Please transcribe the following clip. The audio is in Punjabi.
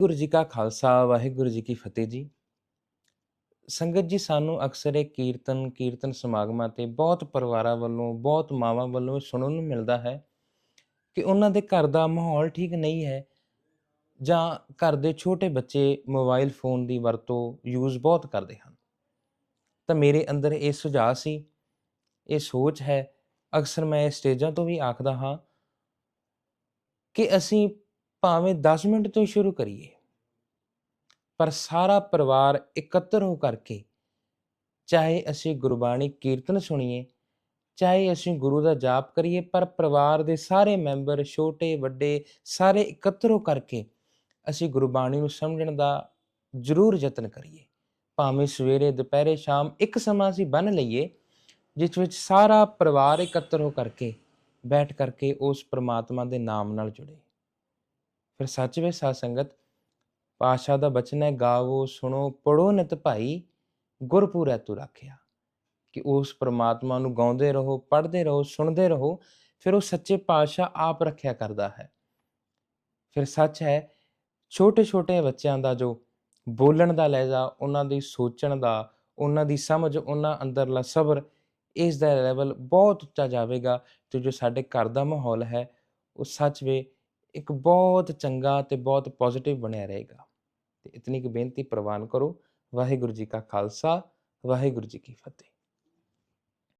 ਗੁਰੂ ਜੀ ਕਾ ਖਾਲਸਾ, ਵਾਹਿਗੁਰੂ ਜੀ ਕੀ ਫਤਿਹ ਜੀ। ਸੰਗਤ ਜੀ, ਸਾਨੂੰ ਅਕਸਰ ਇਹ ਕੀਰਤਨ ਕੀਰਤਨ ਸਮਾਗਮਾਂ ਤੇ ਬਹੁਤ ਪਰਿਵਾਰਾਂ ਵੱਲੋਂ, ਬਹੁਤ ਮਾਵਾਂ ਵੱਲੋਂ ਸੁਣਨ ਨੂੰ ਮਿਲਦਾ ਹੈ ਕਿ ਉਹਨਾਂ ਦੇ ਘਰ ਦਾ ਮਾਹੌਲ ਠੀਕ ਨਹੀਂ ਹੈ ਜਾਂ ਘਰ ਦੇ ਛੋਟੇ ਬੱਚੇ ਮੋਬਾਈਲ ਫੋਨ ਦੀ ਵਰਤੋਂ ਯੂਜ਼ ਬਹੁਤ ਕਰਦੇ ਹਨ। ਤਾਂ ਮੇਰੇ ਅੰਦਰ ਇਹ ਸੁਝਾਅ ਸੀ, ਇਹ ਸੋਚ ਹੈ। ਅਕਸਰ ਮੈਂ ਸਟੇਜਾਂ ਤੋਂ ਵੀ ਆਖਦਾ ਹਾਂ ਕਿ ਅਸੀਂ ਭਾਵੇਂ 10 ਮਿੰਟ ਤੋਂ ਹੀ ਸ਼ੁਰੂ ਕਰੀਏ, ਪਰ ਸਾਰਾ ਪਰਿਵਾਰ ਇਕੱਤਰ ਹੋ ਕਰਕੇ ਚਾਹੇ ਅਸੀਂ ਗੁਰਬਾਣੀ ਕੀਰਤਨ ਸੁਣੀਏ, ਚਾਹੇ ਅਸੀਂ ਗੁਰੂ ਦਾ ਜਾਪ ਕਰੀਏ, ਪਰ ਪਰਿਵਾਰ ਦੇ ਸਾਰੇ ਮੈਂਬਰ ਛੋਟੇ, ਵੱਡੇ ਸਾਰੇ ਇਕੱਤਰ ਹੋ ਕਰਕੇ ਅਸੀਂ ਗੁਰਬਾਣੀ ਨੂੰ ਸਮਝਣ ਦਾ ਜ਼ਰੂਰ ਯਤਨ ਕਰੀਏ। ਭਾਵੇਂ ਸਵੇਰੇ, ਦੁਪਹਿਰੇ, ਸ਼ਾਮ ਇੱਕ ਸਮਾਂ ਅਸੀਂ ਬੰਨ ਲਈਏ, ਜਿਸ ਵਿੱਚ ਸਾਰਾ ਪਰਿਵਾਰ ਇਕੱਤਰ ਹੋ ਕਰਕੇ, ਬੈਠ ਕਰਕੇ ਉਸ ਪ੍ਰਮਾਤਮਾ ਦੇ ਨਾਮ ਨਾਲ ਜੁੜੇ। ਫਿਰ ਸੱਚ ਵਿੱਚ ਸਾਧ ਸੰਗਤ ਪਾਸ਼ਾ ਦਾ ਬਚਨ ਹੈ, ਗਾਵੋ, ਸੁਣੋ ਪੜੋ ਨਿਤ ਭਾਈ, ਗੁਰਪੂਰੈ ਤੂੰ ਰੱਖਿਆ। ਕਿ ਉਸ ਪ੍ਰਮਾਤਮਾ ਨੂੰ ਗਾਉਂਦੇ ਰਹੋ, ਪੜ੍ਹਦੇ ਰਹੋ, ਸੁਣਦੇ ਰਹੋ, ਫਿਰ ਉਹ ਸੱਚੇ ਪਾਤਸ਼ਾਹ ਆਪ ਰੱਖਿਆ ਕਰਦਾ ਹੈ। ਫਿਰ ਸੱਚ ਹੈ ਛੋਟੇ ਛੋਟੇ ਬੱਚਿਆਂ ਦਾ ਜੋ ਬੋਲਣ ਦਾ ਲਹਿਜਾ, ਉਹਨਾਂ ਦੀ ਸੋਚਣ ਦਾ, ਉਹਨਾਂ ਦੀ ਸਮਝ, ਉਹਨਾਂ ਅੰਦਰਲਾ ਸਬਰ, ਇਸ ਦਾ ਲੈਵਲ ਬਹੁਤ ਉੱਚਾ ਜਾਵੇਗਾ ਤੇ ਜੋ ਸਾਡੇ ਘਰ ਦਾ ਮਾਹੌਲ ਹੈ, ਉਹ ਸੱਚ ਵੇ ਇੱਕ ਬਹੁਤ ਚੰਗਾ ਤੇ ਬਹੁਤ ਪੋਜ਼ਿਟਿਵ ਬਣਿਆ ਰਹੇਗਾ। ਤੇ ਇਤਨੀ ਕੁ ਬੇਨਤੀ ਪ੍ਰਵਾਨ ਕਰੋ। ਵਾਹਿਗੁਰੂ ਜੀ ਕਾ ਖਾਲਸਾ, ਵਾਹਿਗੁਰੂ ਜੀ ਕੀ ਫਤਿਹ।